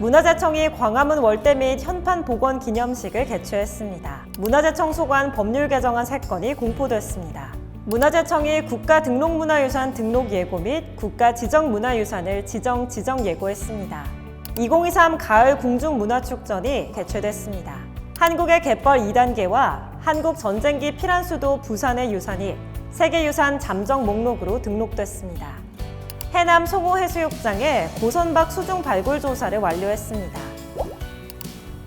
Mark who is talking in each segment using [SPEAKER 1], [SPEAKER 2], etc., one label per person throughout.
[SPEAKER 1] 문화재청이 광화문 월대 및 현판 복원 기념식을 개최했습니다. 문화재청 소관 법률 개정안 3건이 공포됐습니다. 문화재청이 국가 등록문화유산 등록 예고 및 국가 지정 문화유산을 지정 지정 예고했습니다. 2023 가을 궁중문화축전이 개최됐습니다. 한국의 갯벌 2단계와 한국 전쟁기 피란수도 부산의 유산이 세계유산 잠정 목록으로 등록됐습니다. 해남 송호해수욕장에 고선박 수중 발굴 조사를 완료했습니다.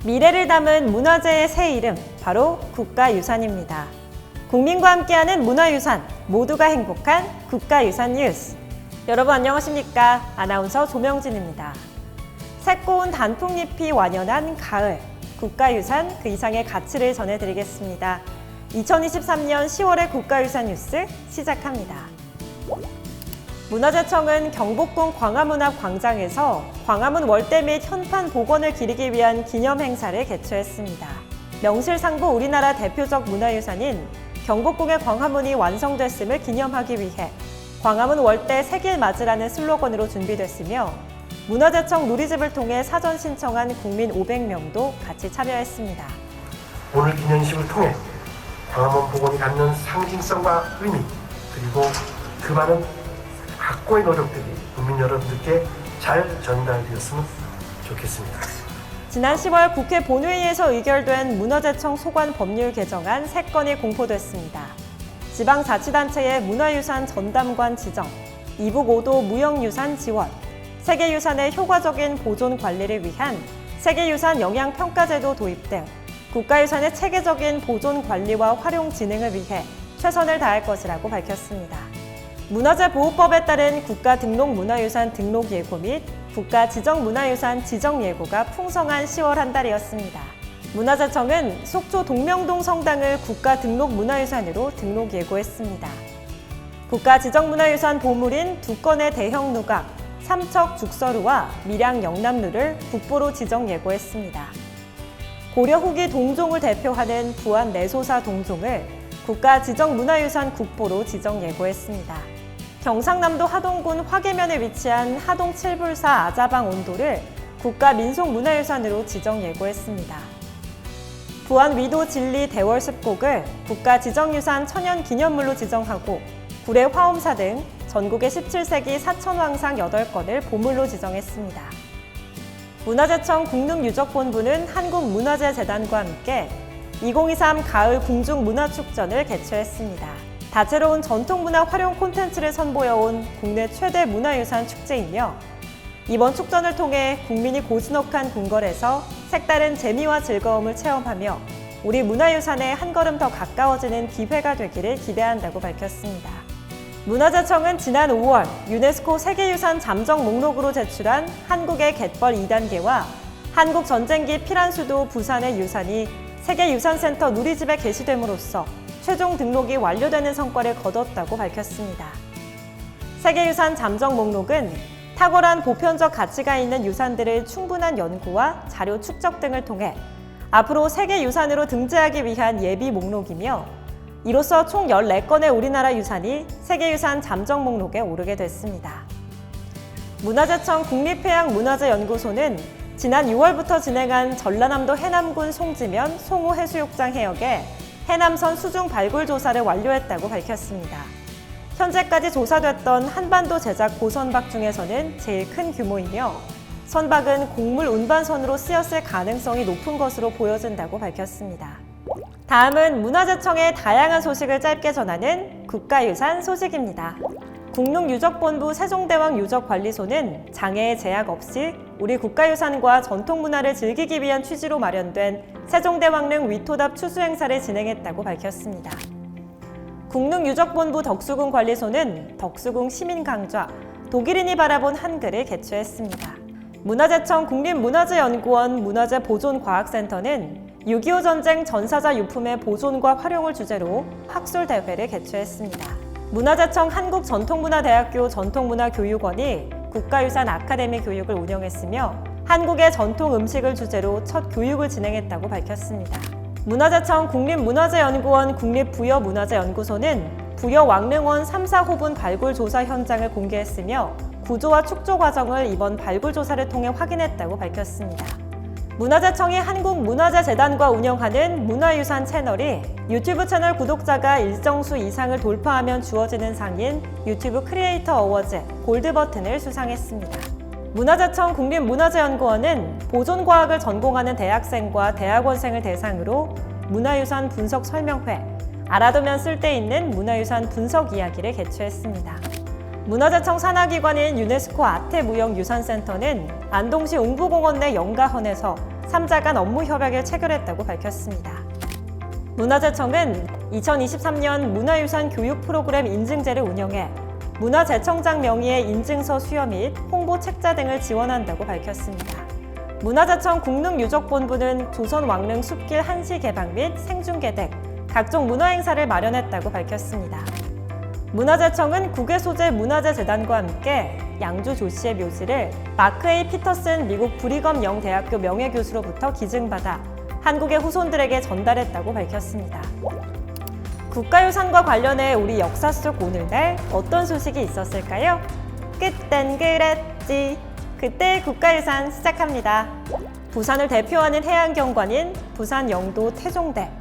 [SPEAKER 1] 미래를 담은 문화재의 새 이름 바로 국가유산입니다. 국민과 함께하는 문화유산 모두가 행복한 국가유산 뉴스. 여러분 안녕하십니까? 아나운서 조명진입니다. 새고운 단풍잎이 완연한 가을 국가유산 그 이상의 가치를 전해드리겠습니다. 2023년 10월의 국가유산 뉴스 시작합니다. 문화재청은 경복궁 광화문 앞 광장에서 광화문 월대 및 현판 복원을 기리기 위한 기념 행사를 개최했습니다. 명실상부 우리나라 대표적 문화유산인 경복궁의 광화문이 완성됐음을 기념하기 위해 광화문 월대 세길 맞으라는 슬로건으로 준비됐으며 문화재청 누리집을 통해 사전 신청한 국민 500명도 같이 참여했습니다.
[SPEAKER 2] 오늘 기념식을 통해 광화문 복원이 갖는 상징성과 의미 그리고 그 많은 각고의 노력들이 국민 여러분들께 잘 전달되었으면 좋겠습니다.
[SPEAKER 1] 지난 10월 국회 본회의에서 의결된 문화재청 소관 법률 개정안 3건이 공포됐습니다. 지방자치단체의 문화유산 전담관 지정, 이북 5도 무형유산 지원, 세계유산의 효과적인 보존 관리를 위한 세계유산 영양평가제도 도입 등 국가유산의 체계적인 보존 관리와 활용 진행을 위해 최선을 다할 것이라고 밝혔습니다. 문화재보호법에 따른 국가등록문화유산 등록 예고 및 국가지정문화유산 지정 예고가 풍성한 10월 한 달이었습니다. 문화재청은 속초 동명동 성당을 국가등록문화유산으로 등록 예고했습니다. 국가지정문화유산 보물인 두 건의 대형 누각, 삼척 죽서루와 밀양 영남루를 국보로 지정 예고했습니다. 고려 후기 동종을 대표하는 부안 내소사 동종을 국가 지정 문화유산 국보로 지정 예고했습니다. 경상남도 하동군 화계면에 위치한 하동 칠불사 아자방 온도를 국가 민속문화유산으로 지정 예고했습니다. 부안 위도 진리 대월 습곡을 국가 지정유산 천연기념물로 지정하고 구례 화엄사 등 전국의 17세기 사천왕상 8건을 보물로 지정했습니다. 문화재청 국능유적본부는 한국문화재재단과 함께 2023 가을 궁중문화축전을 개최했습니다. 다채로운 전통문화 활용 콘텐츠를 선보여온 국내 최대 문화유산 축제이며 이번 축전을 통해 국민이 고즈넉한 궁궐에서 색다른 재미와 즐거움을 체험하며 우리 문화유산에 한 걸음 더 가까워지는 기회가 되기를 기대한다고 밝혔습니다. 문화재청은 지난 5월 유네스코 세계유산 잠정 목록으로 제출한 한국의 갯벌 2단계와 한국 전쟁기 피란수도 부산의 유산이 세계유산센터 누리집에 게시됨으로써 최종 등록이 완료되는 성과를 거뒀다고 밝혔습니다. 세계유산 잠정 목록은 탁월한 보편적 가치가 있는 유산들을 충분한 연구와 자료 축적 등을 통해 앞으로 세계유산으로 등재하기 위한 예비 목록이며 이로써 총 14건의 우리나라 유산이 세계유산 잠정 목록에 오르게 됐습니다. 문화재청 국립해양문화재연구소는 지난 6월부터 진행한 전라남도 해남군 송지면 송호 해수욕장 해역에 해남선 수중 발굴 조사를 완료했다고 밝혔습니다. 현재까지 조사됐던 한반도 제작 고선박 중에서는 제일 큰 규모이며 선박은 곡물 운반선으로 쓰였을 가능성이 높은 것으로 보여진다고 밝혔습니다. 다음은 문화재청의 다양한 소식을 짧게 전하는 국가유산 소식입니다. 국능유적본부 세종대왕 유적관리소는 장애의 제약 없이 우리 국가유산과 전통문화를 즐기기 위한 취지로 마련된 세종대왕릉 위토답 추수 행사를 진행했다고 밝혔습니다. 국능유적본부 덕수궁 관리소는 덕수궁 시민 강좌 독일인이 바라본 한글을 개최했습니다. 문화재청 국립문화재연구원 문화재보존과학센터는 6.25 전쟁 전사자 유품의 보존과 활용을 주제로 학술 대회를 개최했습니다. 문화재청 한국전통문화대학교 전통문화교육원이 국가유산 아카데미 교육을 운영했으며 한국의 전통 음식을 주제로 첫 교육을 진행했다고 밝혔습니다. 문화재청 국립문화재연구원 국립부여문화재연구소는 부여 왕릉원 3, 4호분 발굴 조사 현장을 공개했으며 구조와 축조 과정을 이번 발굴 조사를 통해 확인했다고 밝혔습니다. 문화재청이 한국문화재재단과 운영하는 문화유산 채널이 유튜브 채널 구독자가 일정 수 이상을 돌파하면 주어지는 상인 유튜브 크리에이터 어워즈 골드 버튼을 수상했습니다. 문화재청 국립문화재연구원은 보존과학을 전공하는 대학생과 대학원생을 대상으로 문화유산 분석 설명회, 알아두면 쓸데있는 문화유산 분석 이야기를 개최했습니다. 문화재청 산하기관인 유네스코 아태무형유산센터는 안동시 웅부공원 내 영가헌에서 3자 간 업무 협약을 체결했다고 밝혔습니다. 문화재청은 2023년 문화유산 교육 프로그램 인증제를 운영해 문화재청장 명의의 인증서 수여 및 홍보 책자 등을 지원한다고 밝혔습니다. 문화재청 국능유적본부는 조선 왕릉 숲길 한시 개방 및 생중계 등 각종 문화행사를 마련했다고 밝혔습니다. 문화재청은 국외 소재 문화재재단과 함께 양주 조씨의 묘지를 마크 A 피터슨 미국 브리검 영대학교 명예교수로부터 기증받아 한국의 후손들에게 전달했다고 밝혔습니다. 국가유산과 관련해 우리 역사 속 오늘날 어떤 소식이 있었을까요? 그땐 그랬지. 그때 국가유산 시작합니다. 부산을 대표하는 해안경관인 부산 영도 태종대.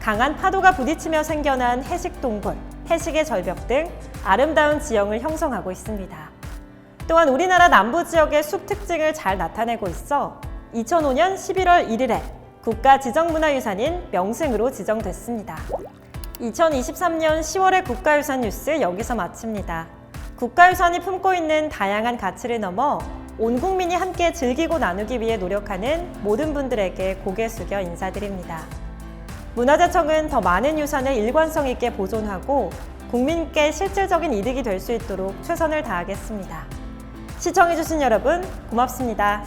[SPEAKER 1] 강한 파도가 부딪히며 생겨난 해식동굴, 해식의 절벽 등 아름다운 지형을 형성하고 있습니다. 또한 우리나라 남부 지역의 숲 특징을 잘 나타내고 있어 2005년 11월 1일에 국가 지정문화유산인 명승으로 지정됐습니다. 2023년 10월의 국가유산 뉴스 여기서 마칩니다. 국가유산이 품고 있는 다양한 가치를 넘어 온 국민이 함께 즐기고 나누기 위해 노력하는 모든 분들에게 고개 숙여 인사드립니다. 문화재청은 더 많은 유산을 일관성 있게 보존하고 국민께 실질적인 이득이 될 수 있도록 최선을 다하겠습니다. 시청해주신 여러분 고맙습니다.